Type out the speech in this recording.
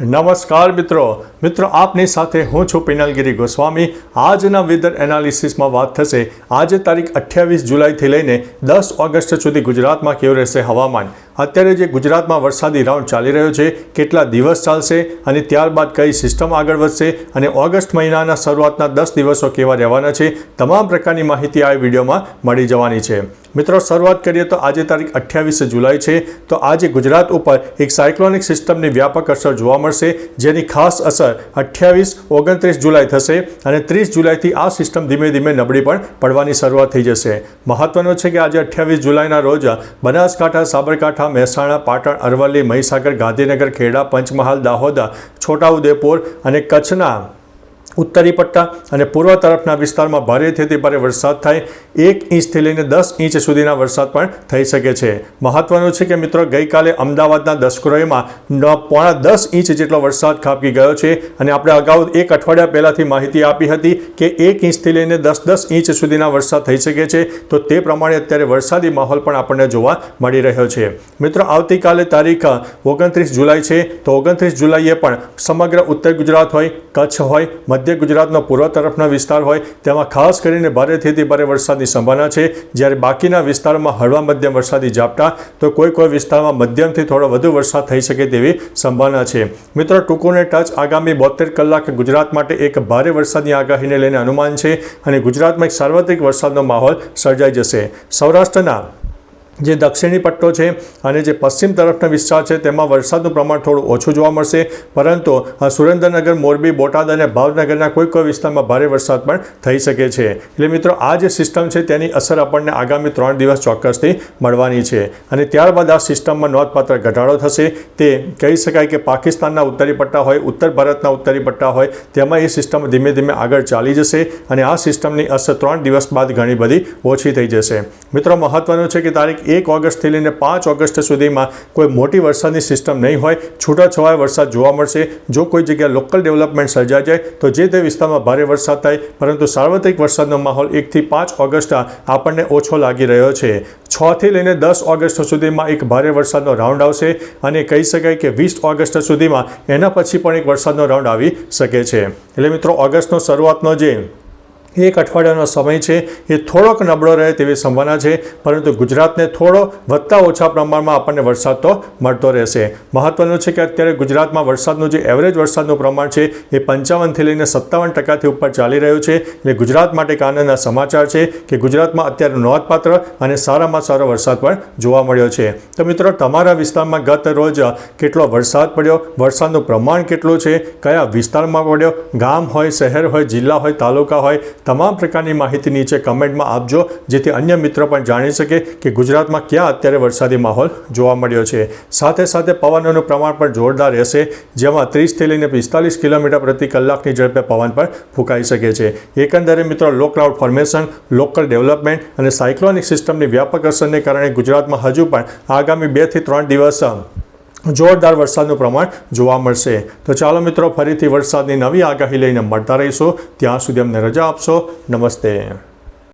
નમસ્કાર મિત્રો. મિત્રો, આપની સાથે હું છું પિનલગીરી ગોસ્વામી. આજના વેધર એનાલિસિસમાં વાત થશે. આજે તારીખ અઠ્યાવીસ જુલાઈથી લઈને દસ ઓગસ્ટ સુધી ગુજરાતમાં કેવું રહેશે હવામાન? અત્યારે જે ગુજરાતમાં વરસાદી રાઉન્ડ ચાલી રહ્યો છે, કેટલા દિવસ ચાલશે અને ત્યારબાદ કઈ સિસ્ટમ આગળ વધશે અને ઓગસ્ટ મહિનાના શરૂઆતના દસ દિવસો કેવા રહેવાના છે, તમામ પ્રકારની માહિતી આ વિડીયોમાં મળી જવાની છે. મિત્રો, શરૂઆત કરીએ તો આજે તારીખ અઠ્યાવીસ જુલાઈ છે, તો આજે ગુજરાત ઉપર એક સાયક્લોનિક સિસ્ટમની વ્યાપક અસર જોવા મળશે, જેની ખાસ અસર અઠ્યાવીસ, ઓગણત્રીસ જુલાઈ થશે અને ત્રીસ જુલાઈથી આ સિસ્ટમ ધીમે ધીમે નબળી પણ પડવાની શરૂઆત થઈ જશે. મહત્વનું છે કે આજે અઠ્યાવીસ જુલાઈના રોજ બનાસકાંઠા, સાબરકાંઠા મહેસાણા પાટણ અરવલ્લી મહીસાગર ગાંધીનગર ખેડા પંચમહાલ દાહોદ છોટાઉદેપુર અને કચ્છના ઉત્તરી પટ્ટા અને પૂર્વ તરફના વિસ્તારમાં ભારેથી અતિ ભારે વરસાદ થાય. એક ઇંચથી લઈને દસ ઇંચ સુધીના વરસાદ પણ થઈ શકે છે. મહત્વનું છે કે મિત્રો, ગઈકાલે અમદાવાદના દસક્રોઈમાં પોણા દસ ઇંચ જેટલો વરસાદ ખાબકી ગયો છે અને આપણે અગાઉ એક અઠવાડિયા પહેલાંથી માહિતી આપી હતી કે એક ઇંચથી લઈને દસ દસ ઇંચ સુધીના વરસાદ થઈ શકે છે. તો તે પ્રમાણે અત્યારે વરસાદી માહોલ પણ આપણને જોવા મળી રહ્યો છે. મિત્રો, આવતીકાલે તારીખ ઓગણત્રીસ જુલાઈ છે. તો ઓગણત્રીસ જુલાઈએ પણ સમગ્ર ઉત્તર ગુજરાત હોય, કચ્છ હોય મધ્ય ગુજરાતનો પૂર્વ તરફનો વિસ્તાર હોય, તેમાં ખાસ કરીને ભારેથી અતિ ભારે વરસાદની સંભાવના છે. જ્યારે બાકીના વિસ્તારોમાં હળવા મધ્યમ વરસાદી ઝાપટા, તો કોઈ કોઈ વિસ્તારમાં મધ્યમથી થોડો વધુ વરસાદ થઈ શકે તેવી સંભાવના છે. મિત્રો, ટૂંકોને ટચ, આગામી બોતેર કલાક ગુજરાત માટે એક ભારે વરસાદની આગાહીને લઈને અનુમાન છે અને ગુજરાતમાં એક સાર્વત્રિક વરસાદનો માહોલ સર્જાઈ જશે. સૌરાષ્ટ્રના જે દક્ષિણી પટ્ટો છે અને જે પશ્ચિમ તરફનો વિસ્તાર છે, તેમાં વરસાદનું પ્રમાણ થોડું ઓછું જોવા મળશે. પરંતુ સુરેન્દ્રનગર, મોરબી, બોટાદ અને ભાવનગરના કોઈ કોઈ વિસ્તારમાં ભારે વરસાદ પણ થઈ શકે છે. એટલે મિત્રો, આ જે સિસ્ટમ છે, તેની અસર આપણને આગામી ત્રણ દિવસ ચોક્કસથી મળવાની છે. અને ત્યારબાદ આ સિસ્ટમમાં નોંધપાત્ર ઘટાડો થશે. તે કહી શકાય કે પાકિસ્તાનના ઉત્તરી પટ્ટા હોય, ઉત્તર ભારતના ઉત્તરી પટ્ટા હોય, તેમાં એ સિસ્ટમ ધીમે ધીમે આગળ ચાલી જશે અને આ સિસ્ટમની અસર ત્રણ દિવસ બાદ ઘણી બધી ઓછી થઈ જશે. મિત્રો, મહત્વનું છે કે તારીખ એક ઓગસ્ટથી લઈને પાંચ ઓગસ્ટ સુધીમાં કોઈ મોટી વરસાદની સિસ્ટમ નહીં હોય. છૂટાછવાયા વરસાદ જોવા મળશે. જો કોઈ જગ્યાએ લોકલ ડેવલપમેન્ટ સર્જાઈ જાય તો જે તે વિસ્તારમાં ભારે વરસાદ થાય, પરંતુ સાર્વત્રિક વરસાદનો માહોલ એકથી પાંચ ઓગસ્ટ આપણને ઓછો લાગી રહ્યો છે. છથી લઈને દસ ઓગસ્ટ સુધીમાં એક ભારે વરસાદનો રાઉન્ડ આવશે અને કહી શકાય કે વીસ ઓગસ્ટ સુધીમાં એના પછી પણ એક વરસાદનો રાઉન્ડ આવી શકે છે. એટલે મિત્રો, ઓગસ્ટનો શરૂઆતનો જે એક અઠવાડિયાનો સમય છે. એ થોડોક નબળો રહે તેવી સંભાવના છે. પરંતુ ગુજરાતને થોડો વધતા ઓછા પ્રમાણમાં આપણને વરસાદ તો મળતો રહેશે. મહત્વનું છે કે અત્યારે ગુજરાતમાં વરસાદનું જે એવરેજ વરસાદનું પ્રમાણ છે, એ પંચાવનથી લઈને સત્તાવન ટકાથી ઉપર ચાલી રહ્યું છે. એટલે ગુજરાત માટે એક આનંદના સમાચાર છે કે ગુજરાતમાં અત્યારે નોંધપાત્ર અને સારામાં સારો વરસાદ પણ જોવા મળ્યો છે. તો મિત્રો, તમારા વિસ્તારમાં ગત રોજ કેટલો વરસાદ પડ્યો? વરસાદનું પ્રમાણ કેટલું છે? કયા વિસ્તારમાં પડ્યો? ગામ હોય, શહેર હોય, જિલ્લા હોય, તાલુકા હોય તમામ પ્રકારની માહિતી નીચે કમેન્ટમાં આપજો, જેથી અન્ય મિત્રો પણ જાણી શકે કે ગુજરાતમાં ક્યાં અત્યારે વરસાદી માહોલ જોવા મળ્યો છે. સાથે સાથે પવનોનું પ્રમાણ પણ જોરદાર રહેશે, જેમાં ત્રીસથી લઈને પિસ્તાલીસ કિલોમીટર પ્રતિ કલાકની ઝડપે પવન પણ ફૂંકાઈ શકે છે. એકંદરે મિત્રો, low cloud formation, local development અને સાયક્લોનિક સિસ્ટમની વ્યાપક અસરને કારણે ગુજરાતમાં હજુ પણ આગામી બેથી ત્રણ દિવસ જોરદાર વરસાદનું પ્રમાણ જોવા મળશે. તો ચાલો મિત્રો, ફરીથી વરસાદની નવી આગાહી લઈને મળતા રહીશું. ત્યાં સુધી અમને રજા આપશો. નમસ્તે.